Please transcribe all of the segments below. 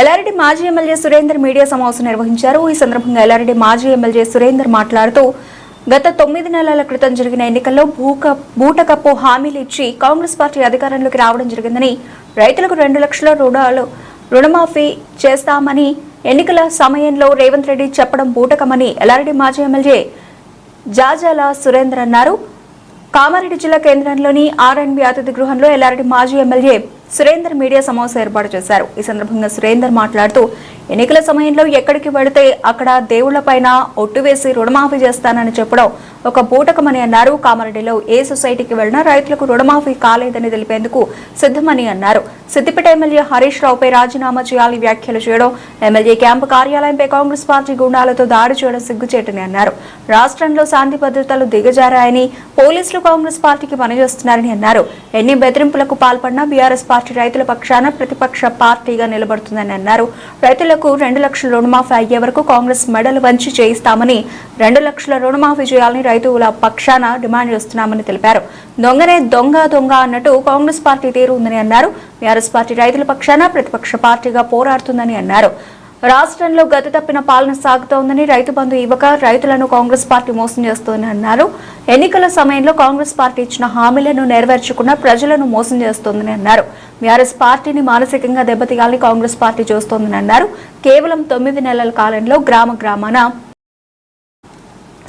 ఎల్లారెడ్డి మాజీ MLA Surender media సమావేశం నిర్వహించారు. ఈ సందర్భంగా ఎల్లారెడ్డి మాజీ ఎమ్మెల్యే సురేందర్ మాట్లాడుతూ గత తొమ్మిది నెలల క్రితం జరిగిన ఎన్నికల్లో భూక బూటకప్పు హామీలు ఇచ్చి కాంగ్రెస్ పార్టీ అధికారంలోకి రావడం జరిగిందని రైతులకు రెండు లక్షల రుణాలు రుణమాఫీ చేస్తామని ఎన్నికల సమయంలో రేవంత్ రెడ్డి చెప్పడం బూటకమని ఎల్లారెడ్డి మాజీ ఎమ్మెల్యే జాజాల సురేందర్ అన్నారు. కామారెడ్డి జిల్లా కేంద్రంలోని ఆర్ఎన్బి అతిథి గృహంలో ఎల్లారెడ్డి మాజీ ఎమ్మెల్యే సురేందర్ మీడియా సమావేశం ఏర్పాటు చేశారు. ఈ సందర్భంగా సురేందర్ మాట్లాడుతూ ఎన్నికల సమయంలో ఎక్కడికి వెళితే అక్కడ దేవుళ్ళపైన ఒట్టు వేసి రుణమాఫీ చేస్తానని చెప్పడం ఒక బూటకమని అన్నారు. కామారెడ్డిలో ఏ సొసైటీకి వెళ్ళినా రైతులకు రుణమాఫీ కాలేదని తెలిపేందుకు సిద్ధమని అన్నారు. సిద్దిపేట ఎమ్మెల్యే హరీష్ రావుపై రాజీనామా చేయాలని వ్యాఖ్యలు చేయడం ఎమ్మెల్యే క్యాంపు కార్యాలయంపై కాంగ్రెస్ పార్టీ గుండాలతో దాడి చేయడం సిగ్గుచేటని అన్నారు. రాష్ట్రంలో శాంతి భద్రతలు దిగజారాయని పోలీసులు కాంగ్రెస్ పార్టీకి పనిచేస్తున్నారని అన్నారు. ఎన్ని బెదిరింపులకు పాల్పడినా బీఆర్ఎస్ పార్టీ రైతుల పక్షాన ప్రతిపక్ష పార్టీగా నిలబడుతుందని అన్నారు. రైతులకు రెండు లక్షల రుణమాఫీ అయ్యే వరకు కాంగ్రెస్ మెడలు వంచి చేయిస్తామని రెండు లక్షల రుణమాఫీ చేయాలని రైతుల పక్షాన డిమాండ్ చేస్తున్నామని తెలిపారు. దొంగనే దొంగ దొంగ అన్నట్టు కాంగ్రెస్ పార్టీ తీరు ఉందని అన్నారు. బీఆర్ఎస్ పార్టీ రైతుల పక్షాన ప్రతిపక్ష పార్టీగా పోరాడుతుందని అన్నారు. రాష్ట్రంలో గతి తప్పిన పాలన సాగుతోందని రైతు బంధు ఇవ్వక రైతులను కాంగ్రెస్ పార్టీ మోసం చేస్తోందని అన్నారు. ఎన్నికల సమయంలో కాంగ్రెస్ పార్టీ ఇచ్చిన హామీలను నెరవేర్చకుండా ప్రజలను మోసం చేస్తోందని అన్నారు. బీఆర్ఎస్ పార్టీని మానసికంగా దెబ్బతీయాలని కాంగ్రెస్ పార్టీ చూస్తోందని అన్నారు. కేవలం తొమ్మిది నెలల కాలంలో గ్రామ గ్రామాన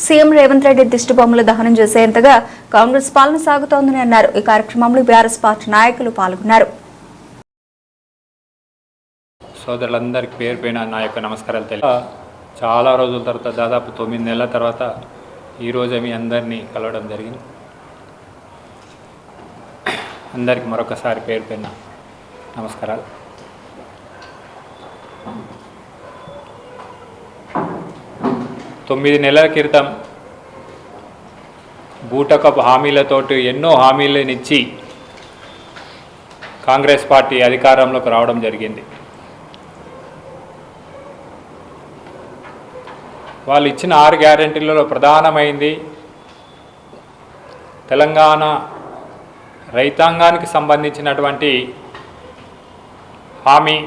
సీఎం రేవంత్ రెడ్డి దిష్టిబొమ్మలు దహనం చేసేంతగా కాంగ్రెస్ పాలన సాగుతోందని అన్నారు. ఈ కార్యక్రమంలో బీఆర్ఎస్ పార్టీ నాయకులు పాల్గొన్నారు. సోదరులందరికీ పేరు పైన నా యొక్క నమస్కారాలు తెలియ చాలా రోజుల తర్వాత దాదాపు తొమ్మిది నెలల తర్వాత ఈరోజు మీ అందరినీ కలవడం జరిగింది. అందరికీ మరొకసారి పేరు పైన నమస్కారాలు. తొమ్మిది నెలల క్రితం బూటకపు హామీలతోటి ఎన్నో హామీలనిచ్చి కాంగ్రెస్ పార్టీ అధికారంలోకి రావడం జరిగింది. వాళ్ళు ఇచ్చిన ఆరు గ్యారెంటీలలో ప్రధానమైంది తెలంగాణ రైతాంగానికి సంబంధించినటువంటి హామీ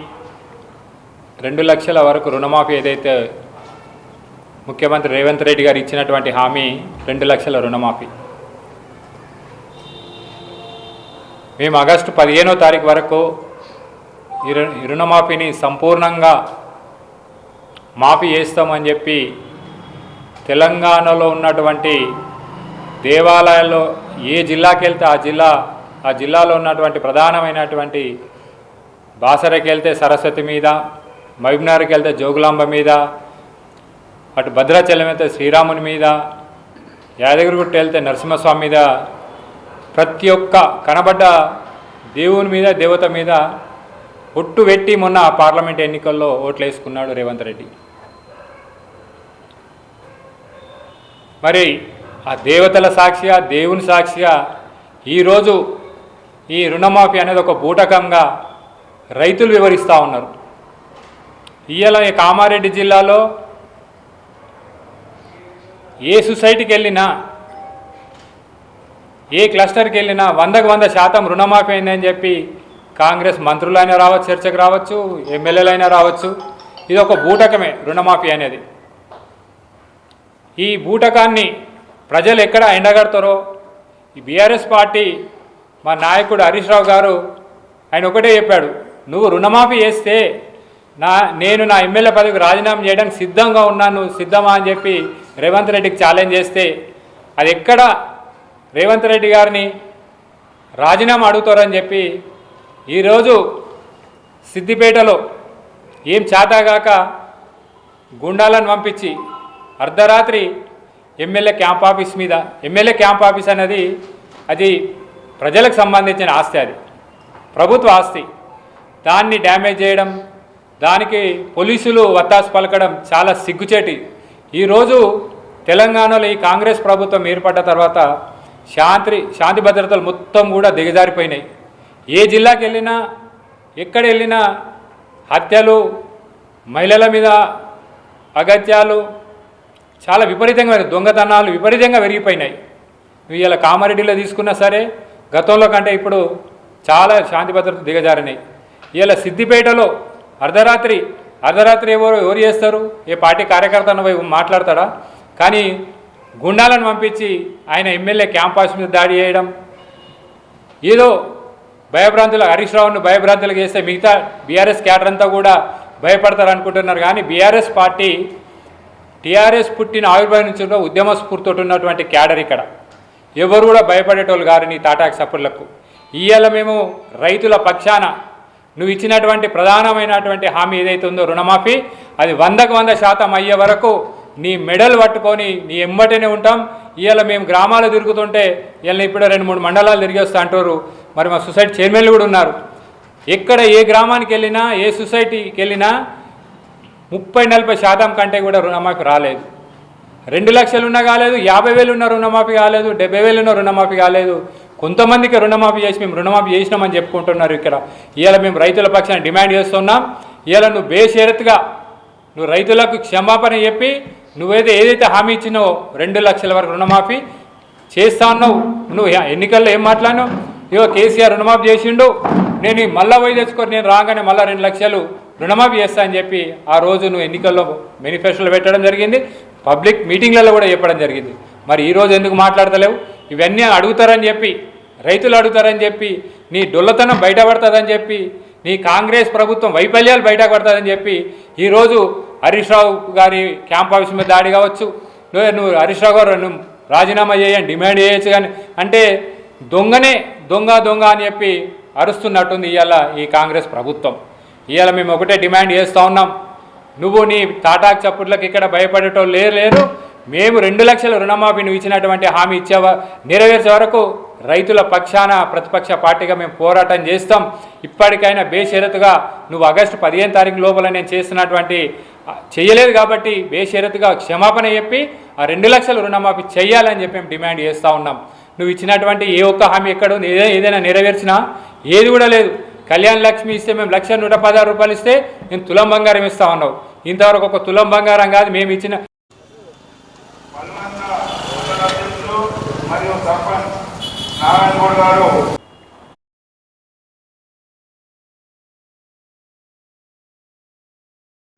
రెండు లక్షల వరకు రుణమాఫీ ఏదైతే ముఖ్యమంత్రి రేవంత్ రెడ్డి గారు ఇచ్చినటువంటి హామీ రెండు లక్షల రుణమాఫీ. మేము ఆగస్టు పదిహేనో తారీఖు వరకు ఈ రు- రుణమాఫీని సంపూర్ణంగా మాఫీ చేస్తామని చెప్పి తెలంగాణలో ఉన్నటువంటి దేవాలయాల్లో ఏ జిల్లాకి వెళ్తే ఆ జిల్లా ఆ జిల్లాలో ఉన్నటువంటి ప్రధానమైనటువంటి బాసరకి వెళ్తే సరస్వతి మీద మహబూబ్నగర్కి వెళ్తే జోగులాంబ మీద అటు భద్రాచలం అయితే శ్రీరాముని మీద యాదగిరిగుట్ట వెళ్తే నరసింహస్వామి మీద ప్రతి ఒక్క కనబడ్డ దేవుని మీద దేవత మీద ఒట్టు పెట్టి మొన్న పార్లమెంట్ ఎన్నికల్లో ఓట్లు వేసుకున్నాడు రేవంత్ రెడ్డి. మరి ఆ దేవతల సాక్షిగా దేవుని సాక్షిగా ఈరోజు ఈ రుణమాఫీ అనేది ఒక బూటకంగా రైతులు వివరిస్తూ ఉన్నారు. ఇవాళ ఈ కామారెడ్డి జిల్లాలో ఏ సొసైటీకి వెళ్ళినా ఏ క్లస్టర్కి వెళ్ళినా వందకు వంద శాతం రుణమాఫీ అయిందని చెప్పి కాంగ్రెస్ మంత్రులైనా రావచ్చు చర్చకు రావచ్చు ఎమ్మెల్యేలైనా రావచ్చు. ఇది ఒక బూటకమే రుణమాఫీ అనేది. ఈ బూటకాన్ని ప్రజలు ఎక్కడ ఎండగడతారో ఈ బీఆర్ఎస్ పార్టీ మా నాయకుడు హరీష్ రావు గారు ఆయన ఒకటే చెప్పాడు నువ్వు రుణమాఫీ చేస్తే నా నేను నా ఎమ్మెల్యే పదవికి రాజీనామా చేయడానికి సిద్ధంగా ఉన్నాను సిద్ధమా? అని చెప్పి రేవంత్ రెడ్డికి ఛాలెంజ్ చేస్తే అది ఎక్కడ రేవంత్ రెడ్డి గారిని రాజీనామా అడుగుతారని చెప్పి ఈరోజు సిద్దిపేటలో ఏం చేతగాక గుండాలను పంపించి అర్ధరాత్రి ఎమ్మెల్యే క్యాంప్ ఆఫీస్ మీద ఎమ్మెల్యే క్యాంప్ ఆఫీస్ అనేది అది ప్రజలకు సంబంధించిన ఆస్తి అది. ప్రభుత్వ ఆస్తి. దాన్ని డ్యామేజ్ చేయడం దానికి పోలీసులు వత్తాసు పలకడం చాలా సిగ్గుచేటి ఈరోజు తెలంగాణలో ఈ కాంగ్రెస్ ప్రభుత్వం ఏర్పడ్డ తర్వాత శాంతి శాంతి భద్రతలు మొత్తం కూడా దిగజారిపోయినాయి. ఏ జిల్లాకి వెళ్ళినా ఎక్కడ వెళ్ళినా హత్యలు మహిళల మీద అగత్యాలు చాలా విపరీతంగా దొంగతనాలు విపరీతంగా పెరిగిపోయినాయి. నువ్వు ఇలా కామారెడ్డిలో తీసుకున్నా సరే గతంలో కంటే ఇప్పుడు చాలా శాంతి భద్రత దిగజారినాయి. ఇలా సిద్దిపేటలో అర్ధరాత్రి అర్ధరాత్రి ఎవరు ఎవరు చేస్తారు? ఏ పార్టీ కార్యకర్తను మాట్లాడతాడా? కానీ గుండాలను పంపించి ఆయన ఎమ్మెల్యే క్యాంపస్ మీద దాడి చేయడం ఏదో భయభ్రాంతులు హరీష్ రావును భయభ్రాంతులు చేస్తే మిగతా బీఆర్ఎస్ క్యాడర్ అంతా కూడా భయపడతారు అనుకుంటున్నారు కానీ బీఆర్ఎస్ పార్టీ టీఆర్ఎస్ పుట్టిన ఆవిర్భావం నుంచి ఉద్యమ స్ఫూర్తితో ఉన్నటువంటి క్యాడర్ ఇక్కడ. ఎవరు కూడా భయపడేటోళ్ళు గారు నీ తాటాకు సప్పులకు. ఇవాళ మేము రైతుల పక్షాన నువ్వు ఇచ్చినటువంటి ప్రధానమైనటువంటి హామీ ఏదైతే ఉందో రుణమాఫీ అది వందకు వంద శాతం అయ్యే వరకు నీ మెడల్ పట్టుకొని నీ ఎంబటనే ఉంటాం. ఇవాళ మేము గ్రామాలు తిరుగుతుంటే ఇవాళ ఇప్పుడు రెండు మూడు మండలాలు తిరిగి వస్తా అంటారు. మరి మా సొసైటీ చైర్మన్లు కూడా ఉన్నారు. ఎక్కడ ఏ గ్రామానికి వెళ్ళినా ఏ సొసైటీకి వెళ్ళినా ముప్పై నలభై శాతం కంటే కూడా రుణమాఫీ రాలేదు. రెండు లక్షలు ఉన్నా కాలేదు యాభై వేలు ఉన్న రుణమాఫీ కాలేదు డెబ్బై వేలు ఉన్న రుణమాఫీ కాలేదు. కొంతమందికి రుణమాఫీ చేసి మేము రుణమాఫీ చేసినామని చెప్పుకుంటున్నారు ఇక్కడ. ఇవాళ మేము రైతుల పక్షాన్ని డిమాండ్ చేస్తున్నాం. ఇవాళ నువ్వు బేషరత్గా నువ్వు రైతులకు క్షమాపణ చెప్పి నువ్వేదో ఏదైతే హామీ ఇచ్చినో రెండు లక్షల వరకు రుణమాఫీ చేస్తా ఉన్నావు నువ్వు ఎన్నికల్లో ఏం మాట్లాడినావు? ఇగో కేసీఆర్ రుణమాఫీ చేసిండు. నేను మళ్ళా పోయి తెచ్చుకొని నేను రాగానే మళ్ళీ రెండు లక్షలు రుణమాఫీ చేస్తా అని చెప్పి ఆ రోజు నువ్వు ఎన్నికల్లో మేనిఫెస్టోలో పెట్టడం జరిగింది. పబ్లిక్ మీటింగ్లలో కూడా చెప్పడం జరిగింది. మరి ఈరోజు ఎందుకు మాట్లాడతలేవు? ఇవన్నీ అడుగుతారని చెప్పి రైతులు అడుగుతారని చెప్పి నీ డొల్లతనం బయటపడుతుందని చెప్పి నీ కాంగ్రెస్ ప్రభుత్వం వైఫల్యాలు బయటపడుతుందని చెప్పి ఈరోజు హరీష్ రావు గారి క్యాంప్ ఆఫీస్ మీద దాడి కావచ్చు. నువ్వు నువ్వు హరీష్ రావు గారు నువ్వు రాజీనామా చేయని డిమాండ్ చేయొచ్చు కానీ అంటే దొంగనే దొంగ దొంగ అని చెప్పి అరుస్తున్నట్టుంది ఇవాళ ఈ కాంగ్రెస్ ప్రభుత్వం. ఇవాళ మేము ఒకటే డిమాండ్ చేస్తూ ఉన్నాం. నువ్వు నీ తాటాకు చప్పుట్లకు ఇక్కడ భయపడేటోళ్ళు లేరు లేరు. మేము రెండు లక్షల రుణమాఫీ నువ్వు ఇచ్చినటువంటి హామీ ఇచ్చేవా నెరవేర్చే వరకు రైతుల పక్షాన ప్రతిపక్ష పార్టీగా మేము పోరాటం చేస్తాం. ఇప్పటికైనా బేషరతుగా నువ్వు ఆగస్టు పదిహేను తారీఖు లోపల నేను చేస్తున్నటువంటి చేయలేదు కాబట్టి బేషరతుగా క్షమాపణ చెప్పి ఆ రెండు లక్షల రుణమాఫీ చేయాలని చెప్పి మేము డిమాండ్ చేస్తూ ఉన్నాం. నువ్వు ఇచ్చినటువంటి ఏ ఒక్క హామీ ఎక్కడ ఏదైనా నెరవేర్చినా ఏది కూడా లేదు. కళ్యాణ్ లక్ష్మి ఇస్తే మేము లక్ష నూట పదహారు రూపాయలు ఇస్తే నేను తులం బంగారం ఇస్తా ఉన్నావు ఇంతవరకు ఒక తులం బంగారం కాదు మేము ఇచ్చిన నారాయణ గౌడ్ గారు.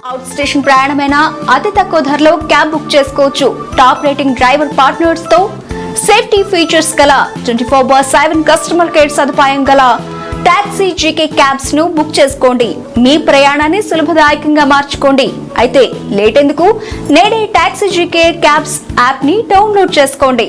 అవుట్ స్టేషన్ ప్రయాణమైనా అతి తక్కువ ధరలో క్యాబ్ బుక్ చేసుకోవచ్చు. టాప్ రేటింగ్ డ్రైవర్ పార్ట్నర్స్తో సేఫ్టీ ఫీచర్స్ గల twenty four bar seven customer care సదుపాయం గల టాక్సీ జీకే క్యాబ్స్ను బుక్ చేసుకోండి. మీ ప్రయాణాన్ని సులభదాయకంగా మార్చుకోండి. అయితే లేట్ ఎందుకు? నేడే టాక్సీ జీకే క్యాబ్స్ యాప్ని డౌన్లోడ్ చేసుకోండి.